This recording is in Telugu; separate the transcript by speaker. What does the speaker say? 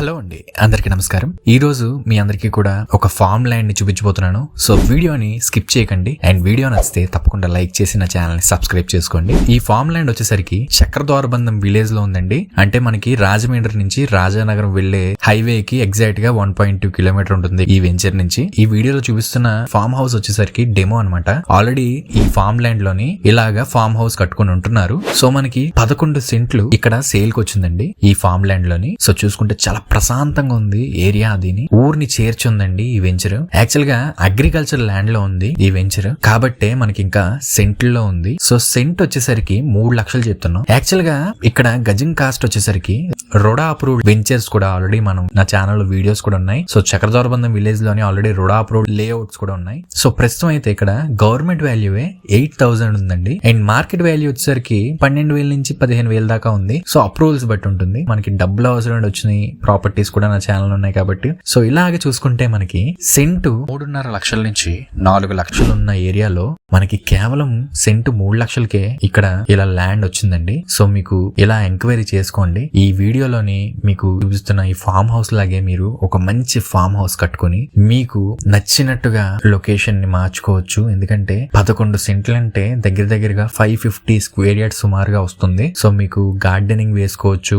Speaker 1: హలో అండి అందరికీ నమస్కారం. ఈ రోజు మీ అందరికీ కూడా ఒక ఫామ్ ల్యాండ్ని చూపించబోతున్నాను. సో వీడియోని స్కిప్ చేయకండి. అండ్ వీడియో నచ్చితే తప్పకుండా లైక్ చేసి నా ఛానల్ని సబ్స్క్రైబ్ చేసుకోండి. ఈ ఫామ్ ల్యాండ్ వచ్చేసరికి చక్రద్వారబంధం విలేజ్లో ఉందండి. అంటే మనకి రాజమండ్రి నుంచి రాజానగరం వెళ్ళే హైవే కి ఎగ్జాక్ట్గా వన్ పాయింట్ టూ కిలోమీటర్ ఉంటుంది ఈ వెంచర్ నుంచి. ఈ వీడియోలో చూపిస్తున్న ఫామ్ హౌస్ వచ్చేసరికి డెమో అన్నమాట. ఆల్రెడీ ఈ ఫామ్ ల్యాండ్లోని ఇలాగా ఫామ్ హౌస్ కట్టుకుని ఉంటున్నారు. సో మనకి పదకొండు సెంట్లు ఇక్కడ సేల్కి వచ్చిందండి ఈ ఫామ్ ల్యాండ్లోని సో చూసుకుంటే చాలా ప్రశాంతంగా ఉంది ఏరియా అదిని. ఊరిని చేర్చుందండి ఈ వెంచర్. యాక్చువల్గా అగ్రికల్చర్ ల్యాండ్లో ఉంది ఈ వెంచర్. కాబట్టే మనకి ఇంకా సెంట్లో ఉంది. సో సెంట్ వచ్చేసరికి మూడు లక్షలు చెప్తున్నాం. యాక్చువల్గా ఇక్కడ గజం కాస్ట్ వచ్చేసరికి రొడా అప్రూవ్డ్ వెంచర్స్ కూడా ఆల్రెడీ మనం నా ఛానల్లో వీడియోస్ కూడా ఉన్నాయి. సో చక్రదోరబంధం విలేజ్లోని ఆల్రెడీ రొడా అప్రూవ్డ్ లేఅవుట్స్ కూడా ఉన్నాయి. సో ప్రస్తుతం అయితే ఇక్కడ గవర్నమెంట్ వాల్యూవే ఎయిట్ థౌసండ్ ఉందండి. అండ్ మార్కెట్ వాల్యూ వచ్చేసరికి పన్నెండు వేల నుంచి పదిహేను వేల దాకా ఉంది. సో అప్రూవల్స్ బట్టి ఉంటుంది. మనకి డబ్బులు అవసరం వచ్చినాయి. ప్రాపర్టీస్ కూడా నా ఛానల్ ఉన్నాయి కాబట్టి. సో ఇలాగే చూసుకుంటే మనకి సెంటు మూడున్నర లక్షల నుంచి నాలుగు లక్షలు ఉన్న ఏరియాలో మనకి కేవలం సెంటు మూడు లక్షలకే ఇక్కడ ఇలా ల్యాండ్ వచ్చిందండి. సో మీకు ఇలా ఎంక్వైరీ చేసుకోండి. ఈ వీడియోలోని మీకు చూపిస్తున్న ఈ ఫామ్ హౌస్ లాగే మీరు ఒక మంచి ఫామ్ హౌస్ కట్టుకొని మీకు నచ్చినట్టుగా లొకేషన్ని మార్చుకోవచ్చు. ఎందుకంటే పదకొండు సెంట్లు అంటే దగ్గర దగ్గరగా ఫైవ్ ఫిఫ్టీ స్క్వేర్ యార్డ్ సుమారుగా వస్తుంది. సో మీకు గార్డెనింగ్ వేసుకోవచ్చు.